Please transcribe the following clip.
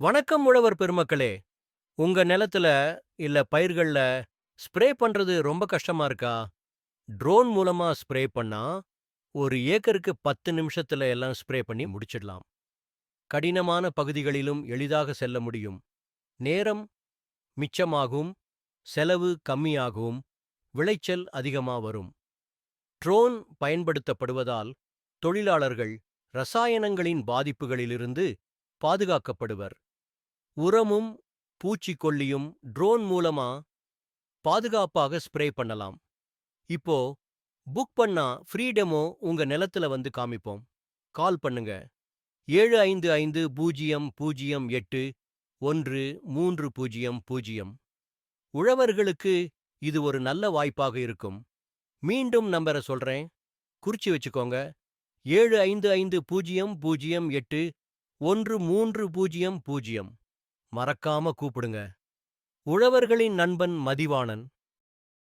வணக்கம் உழவர் பெருமக்களே. உங்க நிலத்துல இல்ல பயிர்கள்ல ஸ்ப்ரே பண்றது ரொம்ப கஷ்டமா இருக்கா? ட்ரோன் மூலமா ஸ்ப்ரே பண்ணா ஒரு ஏக்கருக்கு பத்து நிமிஷத்துல எல்லாம் ஸ்ப்ரே பண்ணி முடிச்சிடலாம். கடினமான பகுதிகளிலும் எளிதாக செல்ல முடியும். நேரம் மிச்சமாகும் செலவு கம்மியாகும் விளைச்சல் அதிகமா வரும். ட்ரோன் பயன்படுத்தப்படுவதால் தொழிலாளர்கள் ரசாயனங்களின் பாதிப்புகளிலிருந்து பாதுகாக்கப்படுவர். உரமும் பூச்சிக்கொல்லியும் ட்ரோன் மூலமா பாதுகாப்பாக ஸ்ப்ரே பண்ணலாம். இப்போ புக் பண்ணா ஃப்ரீ டெமோ உங்க நிலத்துல வந்து காமிப்போம். கால் பண்ணுங்க. ஏழு ஐந்து ஐந்து பூஜ்ஜியம் பூஜ்ஜியம் எட்டு ஒன்று மூன்று பூஜ்ஜியம் பூஜ்ஜியம் உழவர்களுக்கு இது ஒரு நல்ல வாய்ப்பாக இருக்கும். மீண்டும் நம்பரை சொல்றேன். குறிச்சு வச்சுக்கோங்க. ஏழு ஐந்து ஐந்து பூஜ்ஜியம் பூஜ்ஜியம் எட்டு ஒன்று மூன்று பூஜ்ஜியம் பூஜ்ஜியம் மறக்காம கூப்பிடுங்க. உழவர்களின் நண்பன் மதிவாணன்.